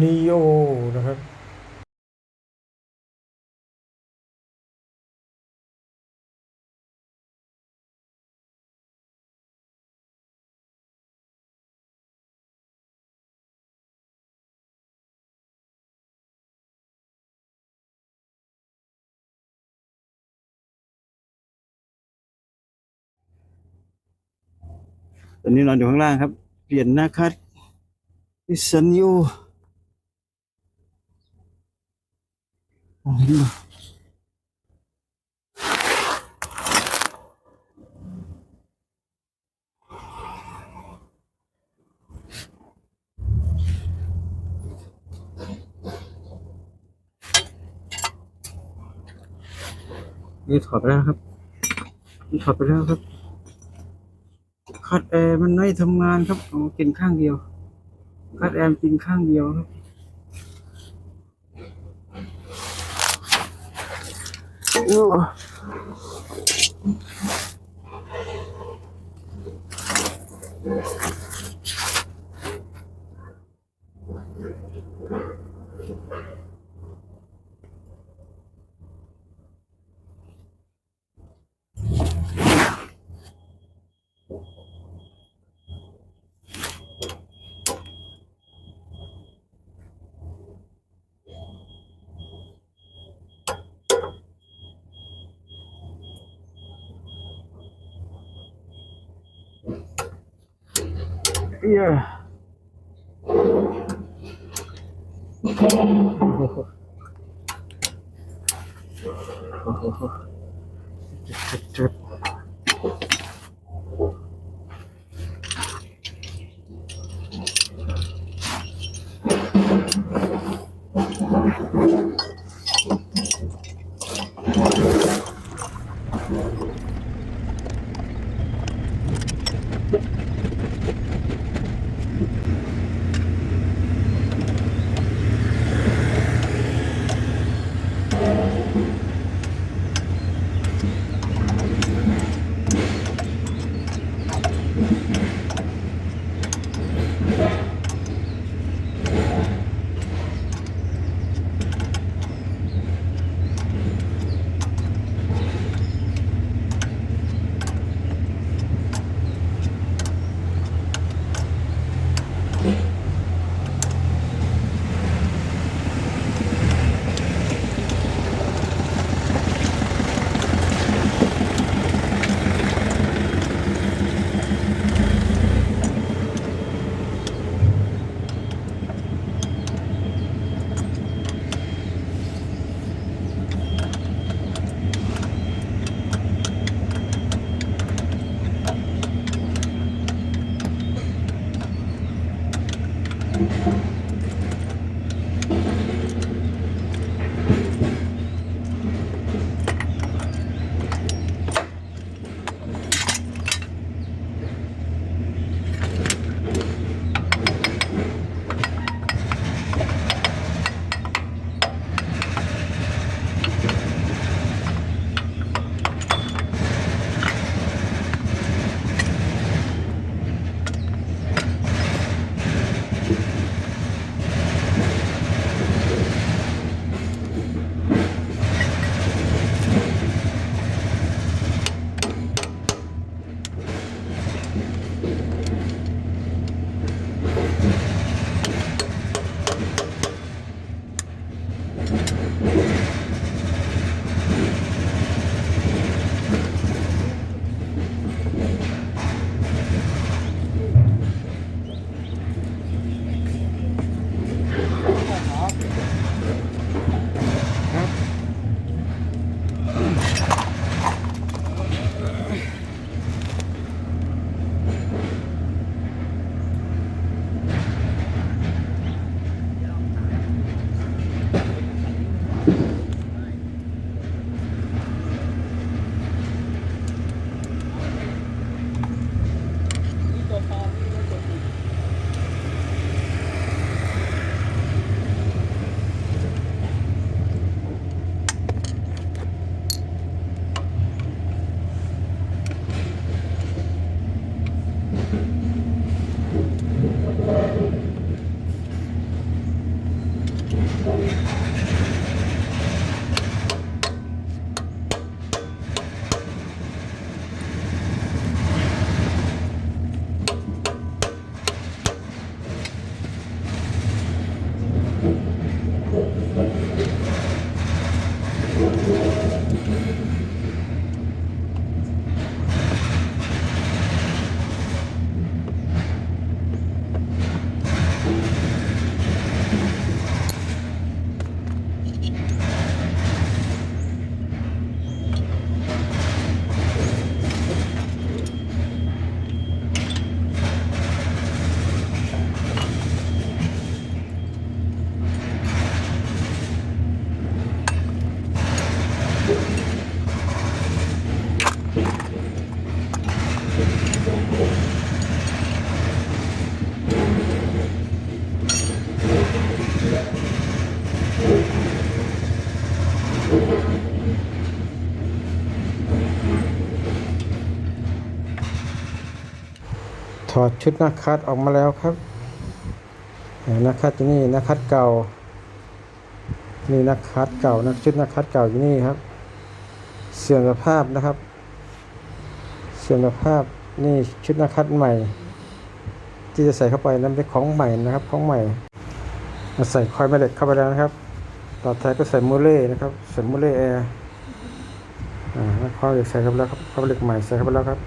นิโอนะครับตอนนี้นอนอยู่ข้างล่างครับ เปลี่ยนหน้าคัดนิสันนิโอ มองเห็นไหมนี่ถอดไปแล้วครับนี่ถอดไปแล้วครับคัดแอร์มันไม่ทำงานครับโอ้กินข้างเดียวคัดแอร์กินข้างเดียวครับ โอ้ เ ถอดชุดนักคัดออกมาแล้วครับเห็นนักคัดที่นี่นักคัดเก่า นี่นักคัดเก่านักชุดนักคัดเก่าอยู่นี่ครับ เสื่อมสภาพนะครับ เสื่อมสภาพนี่ชุดนักคัดใหม่ ที่จะใส่เข้าไปนั้นเป็นของใหม่นะครับของใหม่มาใส่คอยแม่เหล็กเข้าไปแล้วนะครับ ต่อท้ายก็ใส่มูเล่นะครับใส่มูเล่แอร์อ่าแล้วข้อเหล็กใส่เข้าไปแล้วครับข้อเหล็กใหม่ใส่เข้าไปแล้วครับ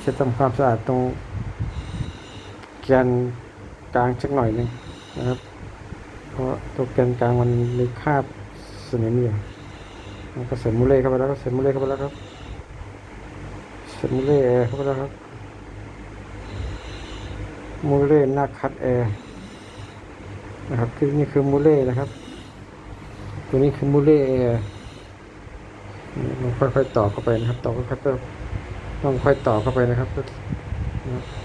เช็ดทำความสะอาดตรง แกนกลางสักหน่อยหนึงนะครับ เพราะตัวแกนกลางมันมีคาบสนิมอยู่แล้วก็ใส่มูเล่เข้าไปแล้วก็ใส่มูเล่เข้าไปแล้วครับใส่มูเล่แอร์เข้าไปแล้วครับมูเล่หน้าคัดแอร์นะครับคือนี่คือมูเล่นะครับ ตัวนี้คือมูเล่แอร์มันค่อยๆต่อเข้าไปนะครับ ต่อค่อยๆต้องค่อยต่อเข้าไปนะครับนะครับ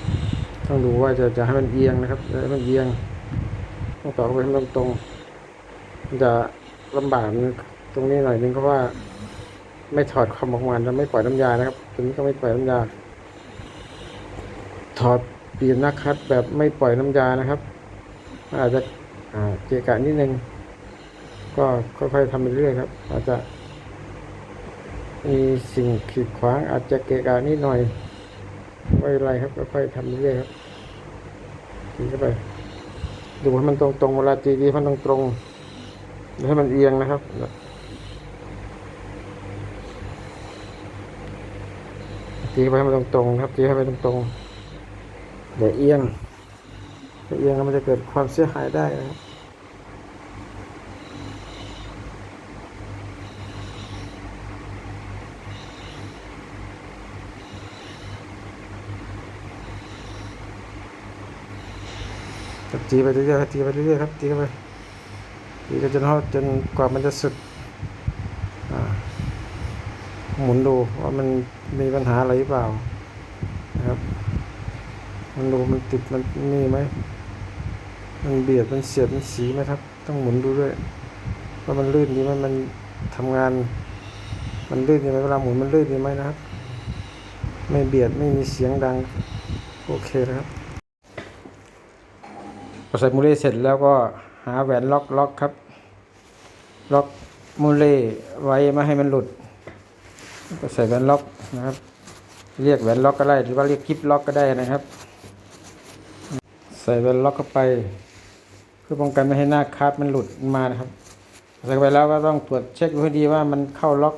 ต้องดูว่าจะจะให้มันเอียงนะครับให้มันเอียงต้องต่อไปให้มันตรงมันจะลำบากตรงนี้หน่อยนึงเพราะว่า ไม่ถอดคอมออกมาแล้วไม่ปล่อยน้ำยานะครับตัวนี้ก็ไม่ปล่อยน้ำยา ถอดเปลี่ยนหน้าคัดแบบไม่ปล่อยน้ำยานะครับ อาจจะอ่าเกะกะนิดนึงก็ค่อยๆทำไปเรื่อยครับ อาจจะมีสิ่งขีดขวางอาจจะเกะกะนิดหน่อยไม่เป็นไรครับค่อยๆทำไปเรื่อยครับ ตีเข้าไป ดูให้มันตรงๆเวลาตีดีมันตรงๆอย่าให้มันเอียงนะครับตีไปให้มันตรงๆครับตีให้มันตรงๆเดี๋ยวเอียงเดี๋ยวเอียงแล้วมันจะเกิดความเสียหายได้นะครับ ตีไปเรื่อยๆตีไปเรื่อยๆครับตีเข้าไปตีจนท่าจนกว่ามันจะสุดหมุนดูว่ามันมีปัญหาอะไรหรือเปล่านะครับ มันดูมันติดมันนี่ไหมมันเบียดมันเสียดมันสีไหมครับ ต้องหมุนดูด้วยว่ามันลื่นดีไหมมันทำงาน มันลื่นดีไหมเวลาหมุนมันลื่นดีไหมนะครับ ไม่เบียดไม่มีเสียงดัง โอเคนะครับ ใส่มูเล่เสร็จแล้วก็หาแหวนล็อกล็อกครับ ล็อกมูเล่ไว้ไม่ให้มันหลุด ก็ใส่แหวนล็อกนะครับ เรียกแหวนล็อกก็ได้หรือว่าเรียกกิฟล็อกก็ได้นะครับ ใส่แหวนล็อกเข้าไป เพื่อป้องกันไม่ให้หน้าคาดมันหลุดมานะครับ ใส่ไปแล้วก็ต้องตรวจเช็คดูให้ดีว่ามันเข้าล็อก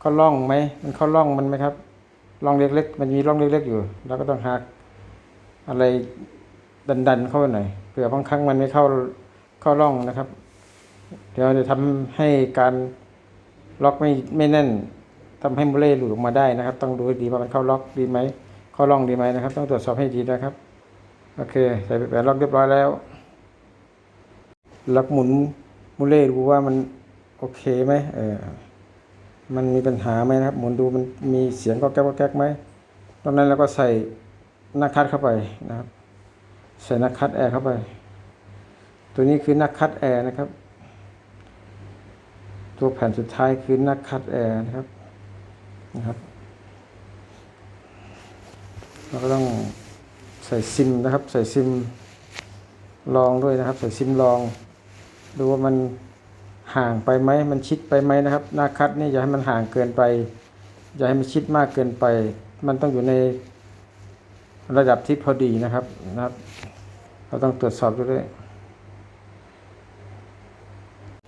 เข้าร่องไหมมันเข้าร่องมันไหมครับร่องเล็กๆ มันมีร่องเล็กๆอยู่เราก็ต้องหักอะไร ดันๆเข้าหน่อยเผื่อบางครั้งมันไม่เข้าเข้าร่องนะครับ เดี๋ยวจะทำให้การล็อกไม่ไม่แน่นทำให้มูเล่หลุดออกมาได้นะครับ ต้องดูให้ดีว่ามันเข้าล็อกดีไหมเข้าร่องดีไหมนะครับ ต้องตรวจสอบให้ดีนะครับโอเคใส่แหวนล็อกเรียบร้อยแล้วล็อกหมุนมูเล่ดูว่ามันโอเคไหมเออมันมีปัญหาไหมนะครับ หมุนดูมันมีเสียงก็แก๊กก็แก๊กไหมตอนนั้นเราก็ใส่หน้าคัดเข้าไปนะครับ ใส่น้าคัดแอร์เข้าไป ตัวนี้คือน้าคัดแอร์นะครับ ตัวแผ่นสุดท้ายคือน้าคัดแอร์นะครับนะครับ เราก็ต้องใส่ซิมนะครับ ใส่ซิมลองด้วยนะครับ ใส่ซิมลองดูว่ามันห่างไปไหมมันชิดไปไหมนะครับ หน้าคัดนี่อย่าให้มันห่างเกินไป อย่าให้มันชิดมากเกินไป มันต้องอยู่ในระดับที่พอดีนะครับนะครับ เราต้องตรวจสอบด้วย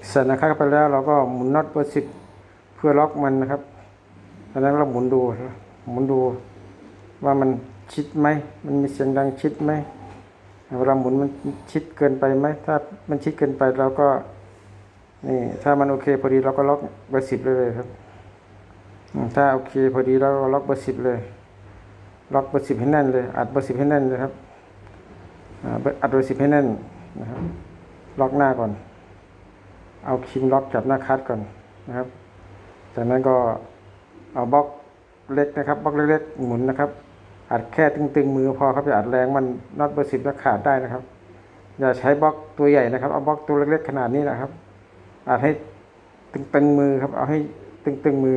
เสร็จนะครับไปแล้วเราก็หมุนน็อตเบอร์สิบเพื่อล็อกมันนะครับตอนนั้นเราหมุนดูหมุนดูว่ามันชิดไหม มันมีเสียงดังชิดไหมเวลาหมุนมันชิดเกินไปไหม ถ้ามันชิดเกินไปเราก็ นี่ ถ้ามันโอเคพอดีเราก็ล็อกเบอร์สิบเลยครับ ถ้าโอเคพอดีเราก็ล็อกเบอร์สิบเลย ล็อกเบอร์สิบให้แน่นเลย อัดเบอร์สิบให้แน่นเลยครับ อัดเบอร์สิบให้แน่นนะครับ ล็อกหน้าก่อน เอาคิงล็อกจับหน้าคัดก่อนนะครับ จากนั้นก็เอาบล็อกเล็กนะครับบล็อกเล็กๆหมุนนะครับ อัดแค่ตึงๆมือพอครับอย่าอัดแรงมันน็อตเบอร์สิบแล้วขาดได้นะครับ อย่าใช้บล็อกตัวใหญ่นะครับ เอาบล็อกตัวเล็กๆขนาดนี้นะครับ อัดให้ตึงๆมือครับ เอาให้ตึงๆมือ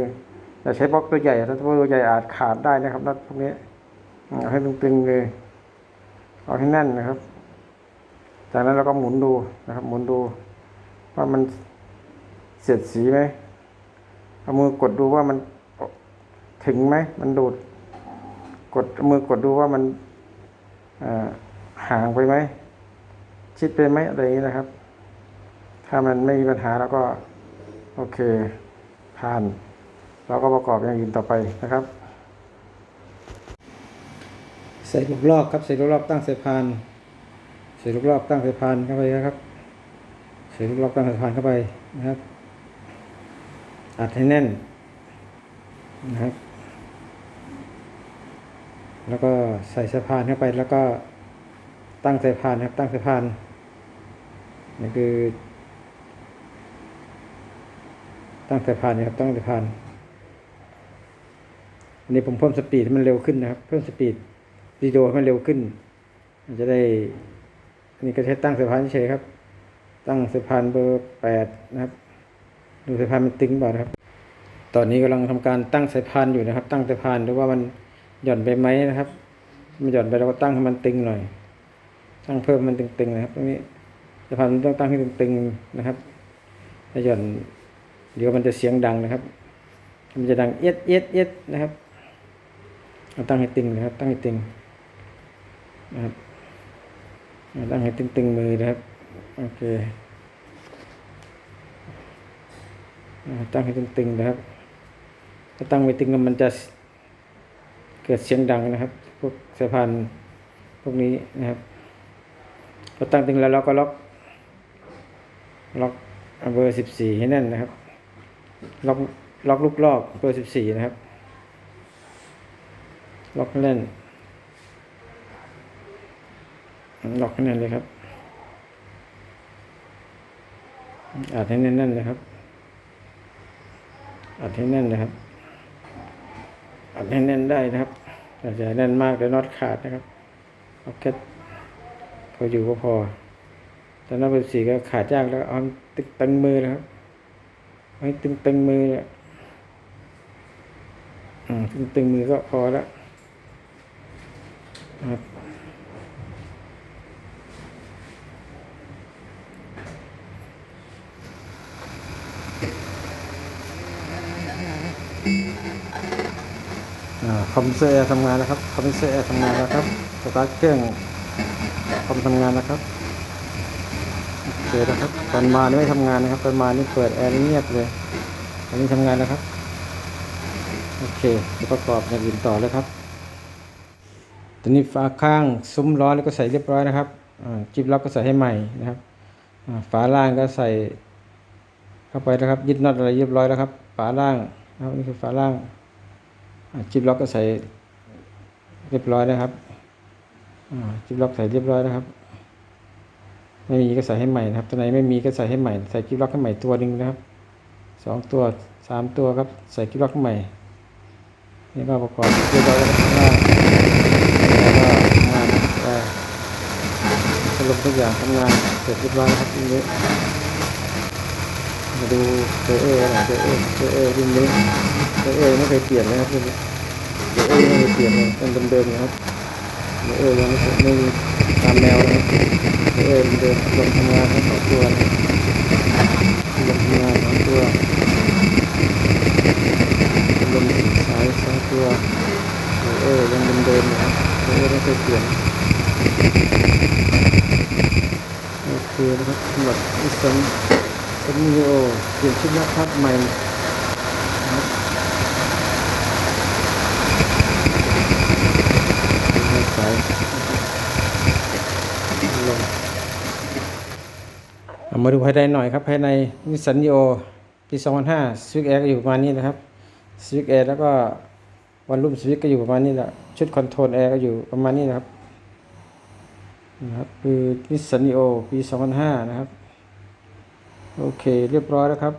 อย่าใช้บล็อกตัวใหญ่ถ้าตัวใหญ่อาจขาดได้นะครับน็อตพวกนี้เอาให้ตึงๆเลย เอาให้แน่นนะครับ จากนั้นเราก็หมุนดูนะครับ หมุนดูว่ามันเสียดสีไหมเอามือกดดูว่ามันถึงไหมมันดูด กดเอามือกดดูว่ามันห่างไปไหมชิดไปไหมอะไรอย่างนี้นะครับ ถ้ามันไม่มีปัญหาเราก็ โอเคผ่าน เราก็ประกอบอย่างอื่นต่อไปนะครับ ใส่ลูกลอกครับใส่ลูกลอกตั้งสายพานใส่ลูกลอกตั้งสายพานเข้าไปนะครับใส่ลูกลอกตั้งสายพานเข้าไปนะครับ อัดให้แน่นนะครับ แล้วก็ใส่สายพานเข้าไปแล้วก็ตั้งสายพานครับ ตั้งสายพานนี่คือ ตั้งสายพานนะครับ ตั้งสายพานอันนี้ผมเพิ่มสปีดให้มันเร็วขึ้นนะครับ เพิ่มสปีด วิดีโอให้มันเร็วขึ้นมันจะได้อันนี้ก็ใช้ตั้งสายพานเฉยครับ ตั้งสายพานเบอร์แปดนะครับ ดูสายพานมันตึงเปล่านะครับ ตอนนี้กำลังทำการตั้งสายพานอยู่นะครับ ตั้งสายพานดูว่ามันหย่อนไปไหมนะครับ มันหย่อนไปเราก็ตั้งให้มันตึงหน่อย ตั้งเพิ่มมันตึงๆนะครับตรงนี้สายพานต้องตั้งให้ตึงๆนะครับถ้าหย่อนเดี๋ยวมันจะเสียงดังนะครับ มันจะดังเอียดเอียดเอียดนะครับเอาตั้งให้ตึงนะครับ ตั้งให้ตึง นะครับเอาตั้งให้ตึงๆมือนะครับ โอเคตั้งให้ตึงๆนะครับ ถ้าตั้งไม่ตึงมันจะเกิดเสียงดังนะครับ พวกสายพานพวกนี้นะครับพอตั้งตึงแล้วเราก็ล็อก ล็อกเบอร์สิบสี่ให้แน่นนะครับ ล็อกล็อกลูกลอกเบอร์สิบสี่นะครับ ล็อกแน่น ล็อกให้แน่นเลยครับอัดให้แน่นๆเลยครับอัดให้แน่นเลยครับอัดให้แน่นได้นะครับแต่จะแน่นมากเดี๋ยวน็อตขาดนะครับเอาแค่พออยู่ก็พอแต่น็อตเบอร์สี่ก็ขาดยากแล้วเอาตึงตึงมือนะครับเอาให้ตึงตึงมือเนี่ยอืมตึงตึงมือก็พอแล้วครับ คอมเตอร์ทำงานแล้วครับคอมเตอร์ทำงานแล้วครับสตาร์ทเครื่องคอมทำงานนะครับโอเคนะครับตอนมานี่ไม่ทำงานนะครับตอนมานี่เปิดแอร์เงียบเลยตอนนี้ทำงานแล้วครับโอเคประกอบอย่างอื่นต่อเลยครับตอนนี้ฝาข้างซุ้มล้อแล้วก็ใส่เรียบร้อยนะครับจิ๊บล็อกก็ใส่ให้ใหม่นะครับฝาล่างก็ใส่เข้าไปนะครับยึดน็อตอะไรเรียบร้อยแล้วครับ ฝาล่างนะครับนี่คือฝาล่าง จิบล็อกก็ใส่เรียบร้อยนะครับจิบล็อกใส่เรียบร้อยนะครับ ไม่มีก็ใส่ให้ใหม่นะครับตัวไหนไม่มีก็ใส่ให้ใหม่ ใส่จิบล็อกให้ใหม่ตัวหนึ่งนะครับสองตัวสามตัวครับ ใส่จิบล็อกให้ใหม่นี่ก็ประกอบเรียบร้อยแล้วข้างล่างแล้วก็งานสรุปทุกอย่างทำงานเสร็จเรียบร้อยครับทีนี้ มาดูเจอเอหน่อยเจอเอเจอเอรุ่นนี้เอเอไม่เคยเปลี่ยนนะครับรุ่นนี้เอเอไม่เคยเปลี่ยนเลยเป็นเดิมๆนะครับเอเอยังไม่ไม่มีตามแนวนะครับเอเอเดิมลงทำงานทั้งสองตัวลงทำงานสองตัวลงสายสองตัวเอเอยังเดิมๆนะครับเอเอไม่เคยเปลี่ยนโอเคนะครับสำหรับอิสัน ซันมิโอเปลี่ยนชุดนะครับใหม่ไม่ใส่ลงเอามาดูภายในหน่อยครับ ภายในนิสสันโอปี2005สวิกแอร์ก็อยู่ประมาณนี้นะครับสวิกแอร์แล้วก็วันรุ่มสวิกก็อยู่ประมาณนี้แหละชุดคอนโทรลแอร์ก็อยู่ประมาณนี้นะครับนะครับคือนิสสันโอปี2005นะครับ โอเค เรียบร้อยแล้วครับ